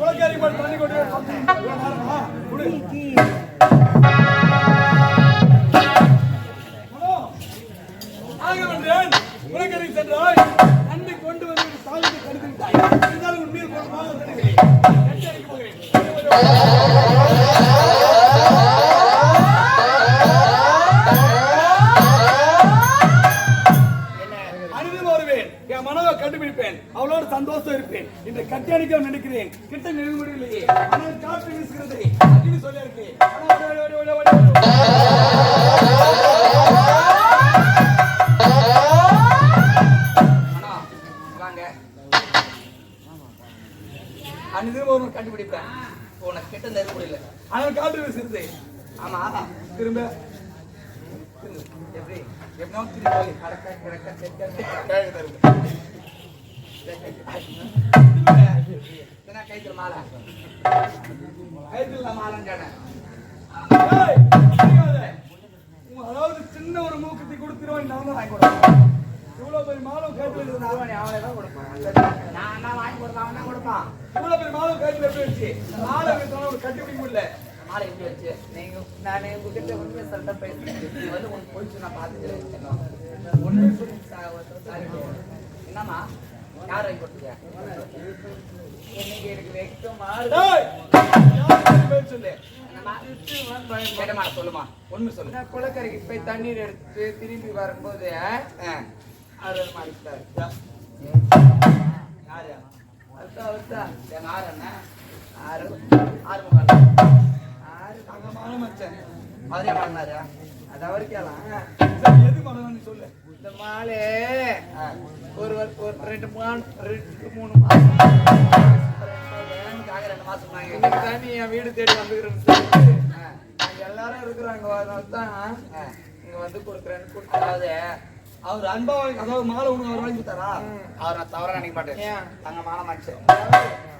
குளக்கேரி போய் தண்ணி கொண்டு சந்தோஷம் இருப்பேன். இன்று கட்டி நினைக்கிறேன். கிட்ட நெருங்க முடியலையே ஆனால் காற்று வீசுகிறது. அப்படின்னு சொல்லியிருக்கேன் ஒரு கண்டுபிடிப்பேன். உனக்கு கிட்ட நெருங்க முடியல ஆனால் காற்று வீசுறது ஆமா. திரும்ப. திரும்பு. எப்படி? எப்படின்னா திரும்பி. கைத்துல மாலை கைத்துல அதாவது சின்ன ஒரு மூக்குத்தி கொடுத்துருவான் நான் தான் வாங்கி கொடுப்பேன் இவ்வளவு பெரிய மாதம் கேட்டு அவனை அவனை தான் கொடுப்பான் நான் என்ன வாங்கி கொடுப்பான் அவன் தான் கொடுப்பான் இவ்வளவு பெரிய மாதம் கேட்டு எப்படி வச்சு மாலை வைத்தாலும் ஒரு கட்டி பிடிக்க முடியல மாலை எப்படி வச்சு நீங்க நான் உங்ககிட்ட உண்மையை சண்டை பேசுறேன் நீ வந்து உனக்கு போயிடுச்சு நான் பார்த்துக்கிறேன் ஒண்ணு என்னம்மா? யார் வாங்கி கொடுத்தீங்க இன்னைக்கு எனக்கு சொல்லு என்னம்மா? சொல்லுமா உண்மை சொல்லு குளக்கரைக்கு போய் தண்ணீர் எடுத்து திரும்பி வரும்போது ஆ, அவர் மாறிட்டாரு யாரு ஆறு அண்ணா ஆறு ஆறு முகால் ஆறு தங்கமான மச்சன் அவரே பண்ணாரு சொல்லு. இந்த மாலை. ஒரு ஒரு ரெண்டு மூணு ரெண்டு மூணு மாசம். ரெண்டு மாசம் இன்னைக்கு தான் நீ என் வீடு தேடி வந்துக்கிறேன்னு அங்க எல்லாரும் இருக்கிறாங்க. அதனால தான் ஆ. இங்க வந்து கொடுக்குறேன்னு கொடுத்தேன் அதாவது அவர் அன்பா அதாவது மாலை உனக்கு அவர் வாங்கி கொடுத்தாரா? அவர் நான் தவறா நினைக்க மாட்டேன்? தங்க மாலை மனுஷன்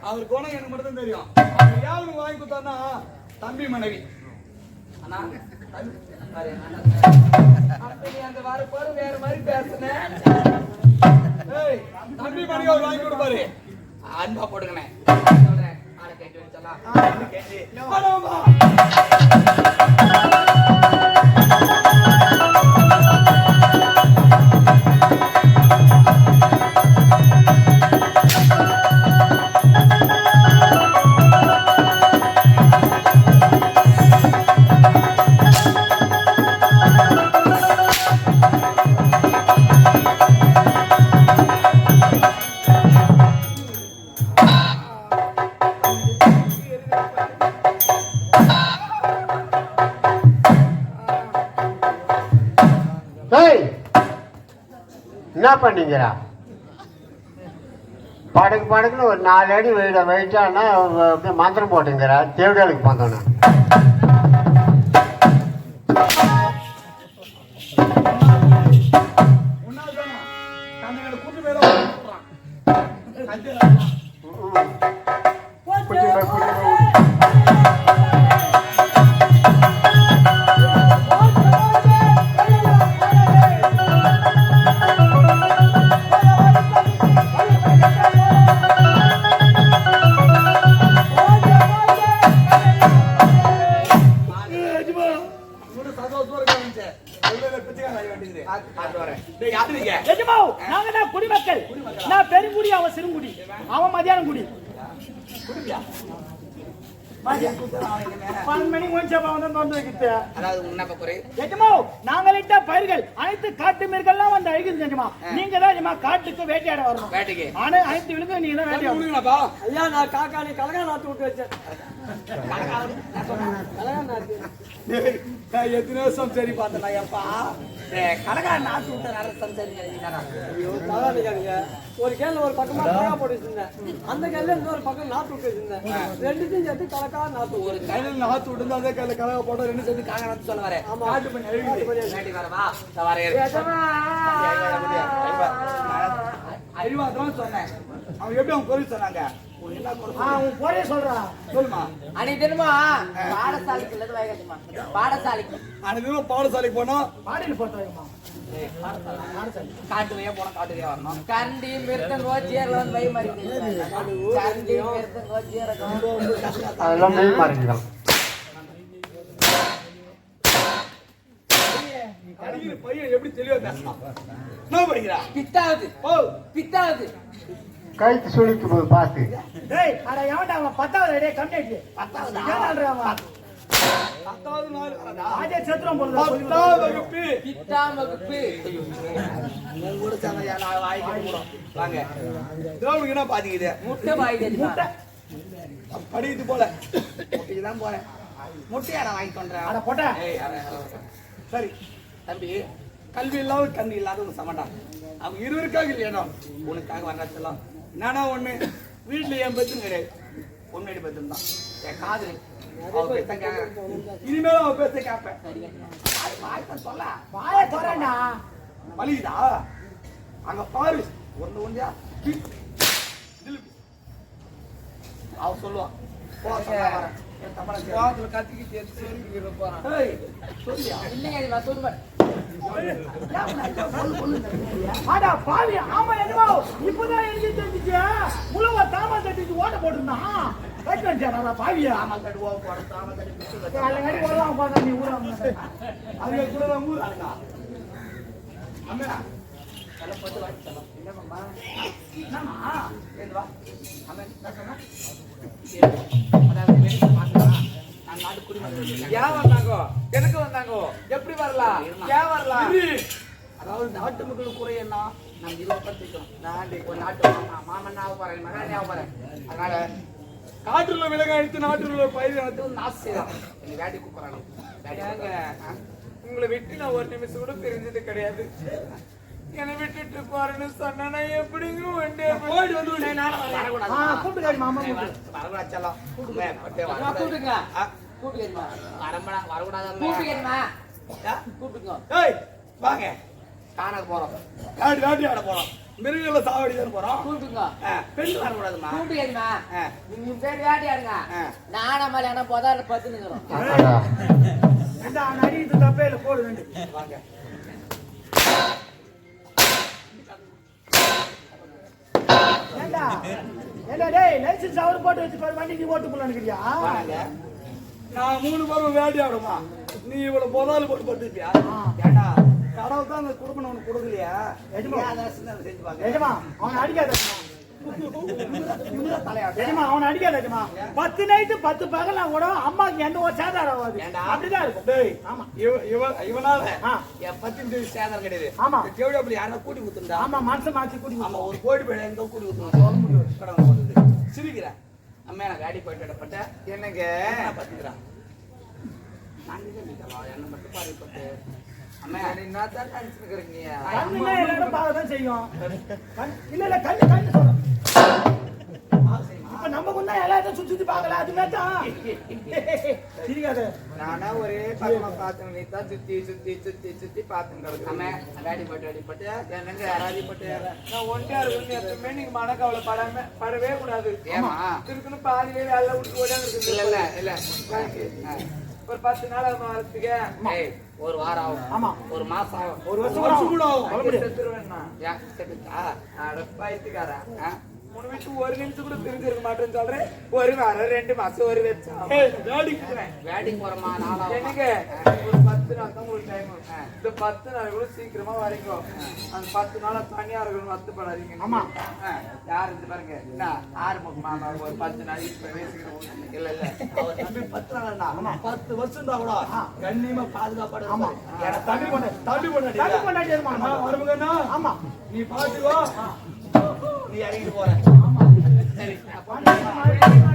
அவர் குணம் எனக்கு மட்டும் தெரியும். அவர் யார் வாங்கி கொடுத்தாருன்னா தம்பி மனைவி. அண்ணா. தம்பி, பாரு, அண்ணா. அப்ப நீ அந்த வரப்போது வேற மாதிரி பேசுனேன் தம்பி மனைவி அவர் வாங்கி கொடுப்பாரு. அன்பா போட்டுக்கணே. சொல்றேன். ஆளை கேட்டு வச்சலாம். ஆடாமா. பண்ணீங்கடா படக்கு படக்குன்னு ஒரு நாலு அடி வெயிட வெயிட்டானா அப்படியே மந்திரம் போட்டுங்கிறா தேவடியாளுக்கு பந்தோண்ணா உன்னால்தானா? தந்தைகளை ஆகி வேண்டியது. பார்த்து வரேன் டேய், யாரு நீங்க? எஜமா நாங்க தான் குடிமக்கள்? நான் பெருங்குடி அவன் சிறுங்குடி. அவன் மதியானம் குடி. பயிர்கள் அனைத்து காட்டு மீன்கள்லாம் வந்து அழிக்குது எஜமா. நீங்க தான் எஜமா காட்டுக்கு வேட்டையாட வரணும். வேட்டைக்கு. ஆனா அனைத்து விழுந்து நீங்க தான் குடிங்களாப்பா? ஐயா நான் காக்காணி கலகா நாத்து விட்டு வச்சேன். நான் எத்தனை வருஷம் சரி பார்த்தேன் ஐயப்பா கடகா நாட்டு விட்ட நேரம் சரி ஐயோ ஒரு கேள்ல ஒரு பக்கமா கலகா போட்டு வச்சிருந்தேன் அந்த கேள்ல இன்னொரு பக்கம் நாத்து விட்டு வச்சிருந்தேன் ரெண்டுத்தையும் சேர்த்து கலக்கா நாத்து ஒரு கையில நாத்து விட்டு அதே கையில கலவை போட்டா ரெண்டு சேர்த்து சொல்ல வரேன் ஆமா காட்டு பண்ணி. வேட்டி வரவா வரேன் சொன்னேன் அவங்க எப்படி அவங்க குறை சொன்னாங்க? பாடசாலைக்கு இல்லது வைக்கட்டுமா பாடசாலைக்கு. அனைத்து பாடசாலைக்கு போனோம். பாடியில் போட்டாங்கம்மா காட்டுலயே போன காட்டுலயே வரணும். கண்டி மிருத்தங்கோ ஜீரல வந்து மறைஞ்சிடும் படிக்கிற பையன் எப்படி தெளிவா பேசலாம் பித்தாவது பித்தாவது கைக்கு சுழிக்கும் போது பார்த்து. டேய் அட எவன்டா அவன் பத்தாவது? டேய் கம்மியாச்சு பத்தாவது. ஏன்டா அவன்? பத்தாவது நாள்? ஆஜே போடுறா பத்தாவது வகுப்பு. பித்தாம் வகுப்பு. கூட நான் வாய்க்கு போறோம் வாங்க திரௌபதிக்கு என்ன பாதிக்குது முட்டை. படிக்கிறது போல. முட்டைக்கு தான் போறேன். முட்டையா நான் வாங்கி கொண்டேன் அட போட்டா. ஏய், அட, அட. சரி. தம்பி கல்வி இல்லாத கண்ணு இல்லாத சமண்டான் அவங்க இருவருக்காக இல்லையா உனக்காக வர்றதெல்லாம் நானா ஒண்ணு? வீட்டுல என் பத்தும் கிடையாது. உண்மையோட பத்தும் தான். என் காதலி. அவ பேச கேட்கறேன் இனிமேலும் அவ பேச கேட்பேன். வாய்ப்பா சொல்ல? வாயை தரேன்டா வலிக்குதா? அங்க பாரு. ஒண்ணு ஒன்றியா அவ சொல்லுவான். கோவத்துல கத்திக்கிட்டு செருப்பிக்கிட்டு போறான் இல்லைங்க நான் சொல்லுவேன் ஆடா பாவி ஆமா என்னமோ? இப்பதான் எழுதி தெரிஞ்சிச்சு முழுவ தாமா தட்டிச்சு ஓட்ட போட்டுருந்தான் கட்டி வச்சாரா பாவியா தாமல் தடி பிடிச்சு வச்சு. அல்லங்கடி வருவான் பாக்க நீ ஊரா அவங்க கூட தான் ஊர் ஆளுங்க அம்மா நான் நாடு குடிமகன் ஏன் வந்தாங்கோ? வந்தாங்கோ. எப்படி வரலாம்? ஏன் வரலாம். அதாவது நாட்டு மக்கள் குறை என்ன? நம்ம இருபது பத்து இருக்கோம் நான் ஒரு நாட்டு மாமா மாமன் ஆக போறேன் மகன் ஆக போறேன் அதனால காற்றுள்ள விலங்கு அடித்து நாட்டுள்ள பயிர் வந்து நாசு செய்யலாம் என்னை வேட்டி கூப்பிடறாங்க. உங்களை விட்டு நான் ஒரு நிமிஷம் கூட பிரிஞ்சது கிடையாது. என்னை விட்டுட்டு போறேன்னு சொன்னா எப்படிங்க வண்டி போயிட்டு வந்து கூப்பிட்டு மாமா ஏய், கூப்பிட்டு வர- கூப்பிடுங்கம்மா. வரம்படா, வரக்கூடாது. ஆ, கூப்பிடுங்க. ஏய் வாங்க காணாது போறோம் காடு காட்டி ஆட போறோம் மிருகங்களை சாவடி தான் போறோம் கூப்பிடுங்க. ஆ, பெண் வரக்கூடாதுமா கூப்பிடுங்கம்மா. ஆ. நீங்க பேர் வேட்டையாடுங்க. ஆ. நானா மேல என்ன போதால பத்து நிக்கிறோம். இந்த நடிக்கிறது தப்பே இல்லை போடு வாங்க ஏண்டா ஏண்டா டேய் லைசன்ஸ் அவர் போட்டு வச்சு பாரு வண்டி நீ ஓட்டு போல நினைக்கிறியா வாங்க நான் மூணு பேரும் வேட்டையாடுமா? நீ இவ்வளவு முதலாளி போட்டு போட்டுருப்பியா ஆ. ஏண்டா கடவுள் தான் அந்த குடும்பம் உனக்கு கொடுக்கலையா? அவனை அடிக்காத அவனை அடிக்காத எஜமா. பத்து நைட்டு பத்து பகல் கூட அம்மாக்கு எந்த ஒரு சேதாரம் ஆகாது? அப்படிதான் இருக்கும். டேய் ஆமா. இவ- இவ- இவனால. என் பத்தி சேதம் கிடையாது. ஆமா. தேவடி அப்படி யாரா கூட்டி குத்துந்தா ஆமா மனசு மாத்தி கூட்டி ஆமா ஒரு கோடி பேர் எங்க கூட்டி போடுது சிரிக்கிறேன். அம்மா எனக்கு வேடி போயிட்டு விடப்பட்ட என்னங்க? பத்துக்கிறான் என்ன மட்டும் பாரு பட்டு. அம்மா. என்ன தான் பார்க்க தான் செய்யும். கண் இல்ல இல்ல கண்ணு கண்ணு சொல்றேன். இப்ப நம்ம முன்னா எல்லாத்தையும் சுத்தி சுத்தி பார்க்கல அது தான் சிரிக்காத. நானா ஒரே பக்கமா பார்த்தேன் நீ தான் சுத்தி சுத்தி சுத்தி சுத்தி பார்த்துன்னு அம்மா கிடக்கு வேடி போயிட்டு அடிப்பட்டு என்னங்க யாராவது பட்டு நான் ஒன்றியா இருக்கணும் எப்பவுமே நீங்க மனக்கவலை படாம படவே கூடாது. ஏமா இருக்குன்னு பாதியிலே வேலை விட்டு ஓடாது இல்ல இல்ல இல்ல. ஒரு பத்து நாள் ஆகும் வரத்துக்கு ஏய், ஒரு வாரம் ஆகும். ஆமா. ஒரு மாசம் ஆகும். ஒரு வருஷம் கூட ஆகும். ஆகும். சொல்ல மூணு வீட்டு ஒரு நிமிஷம் கூட பிரிஞ்சிருக்க மாட்டேன்னு சொல்றேன். ஒரு வாரம் ரெண்டு மாசம் ஒரு குத்துறேன். வேடிக்கு போறோமா? எனக்கு ஒரு பத்து நாள் தான் உங்களுக்கு டைம் இந்த பத்து நாள் கூட சீக்கிரமா வரீங்க அந்த பத்து நாளா தனியா இருக்கணும் வருத்தப்படாதீங்க ஆமா. யார் இருந்து பாருங்க? என்ன? ஆறுமுக மாமா ஒரு பத்து நாள் இப்ப பேசிக்கிறோம் இல்ல இல்ல. பத்து நாள்னா, பத்து வருஷம் தான் கூட. கண்ணியமா பாதுகாப்பாடு ஆமா. தம்பி பொண்ணு, ஆமா. நீ பாத்துக்கோ. நீ இறங்கிட்டு போற சரி